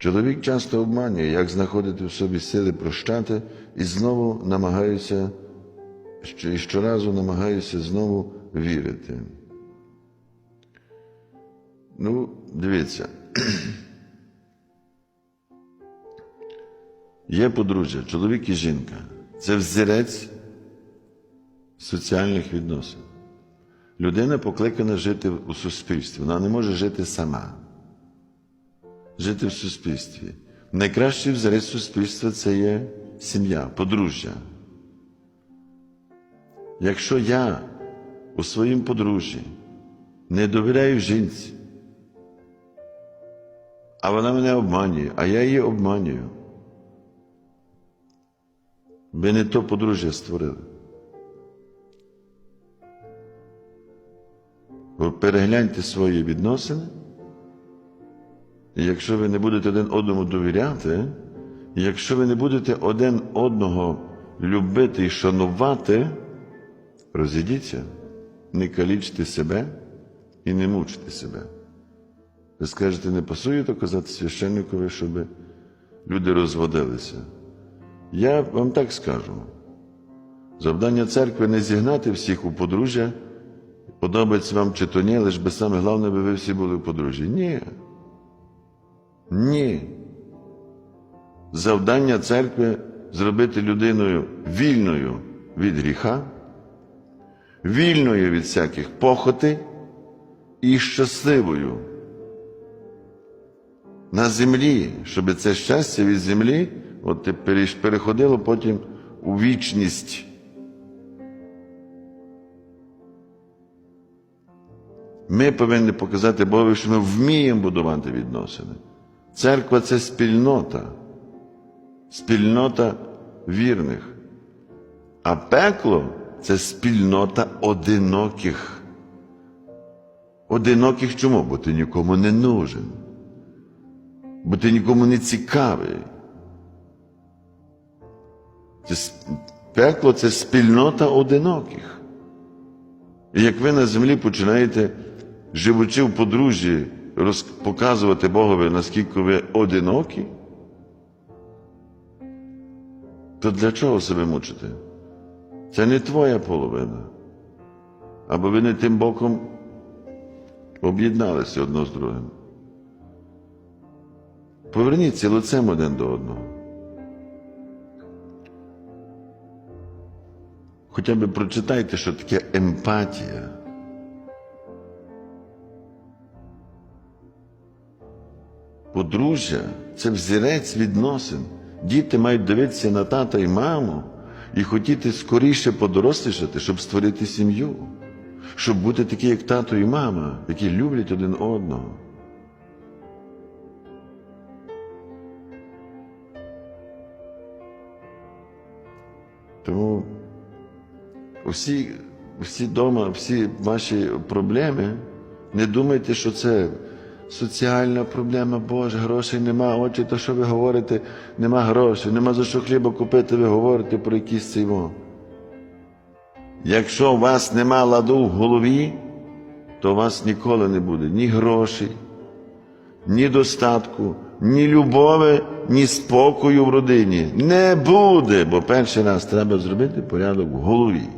Чоловік часто обманює, як знаходити в собі сили прощати, і знову намагаюся, і щоразу намагаюся знову вірити. Ну, дивіться. Є подружжя, чоловік і жінка. Це взірець соціальних відносин. Людина покликана жити у суспільстві. Вона не може жити сама. Жити в суспільстві. Найкращий взірець суспільства це є сім'я, подружжя. Якщо я у своїм подружжі не довіряю жінці, а вона мене обманює, а я її обманюю. Ви не то подружжя створили. Ви перегляньте свої відносини, якщо ви не будете один одному довіряти, якщо ви не будете один одного любити і шанувати, розійдіться, не калічте себе і не мучте себе. Ви скажете, не пасує то казати священникові, щоб люди розводилися. Я вам так скажу. Завдання церкви не зігнати всіх у подружжя, подобається вам чи то ні, лише би саме головне, би ви всі були в подружжі. Ні. Ні. Завдання церкви зробити людиною вільною від гріха, вільною від всяких похотей і щасливою. На землі, щоб це щастя від землі от переходило потім у вічність. Ми повинні показати Богові, що ми вміємо будувати відносини. Церква це спільнота, спільнота вірних. А пекло це спільнота одиноких. Одиноких чому? Бо ти нікому не нужен, бо ти нікому не цікавий. Це, пекло це спільнота одиноких. І як ви на землі починаєте, живучи в подружжі, показувати Богові, наскільки ви одинокі, то для чого себе мучити? Це не твоя половина. Або ви не тим боком об'єдналися одно з другим. Поверніться лицем один до одного. Хоча б прочитайте, що таке емпатія. Подружжя це взірець відносин. Діти мають дивитися на тата і маму і хотіти скоріше подорослішати, щоб створити сім'ю, щоб бути такі, як тато і мама, які люблять один одного. Тому всі, всі дома, всі ваші проблеми, не думайте, що це соціальна проблема, Боже, грошей нема, очі, то що ви говорите, нема грошей, нема за що хліба купити, ви говорите про якісь цеймо. Якщо у вас нема ладу в голові, то у вас ніколи не буде ні грошей, ні достатку, ні любові, ні спокою в родині. Не буде, бо перший раз треба зробити порядок в голові.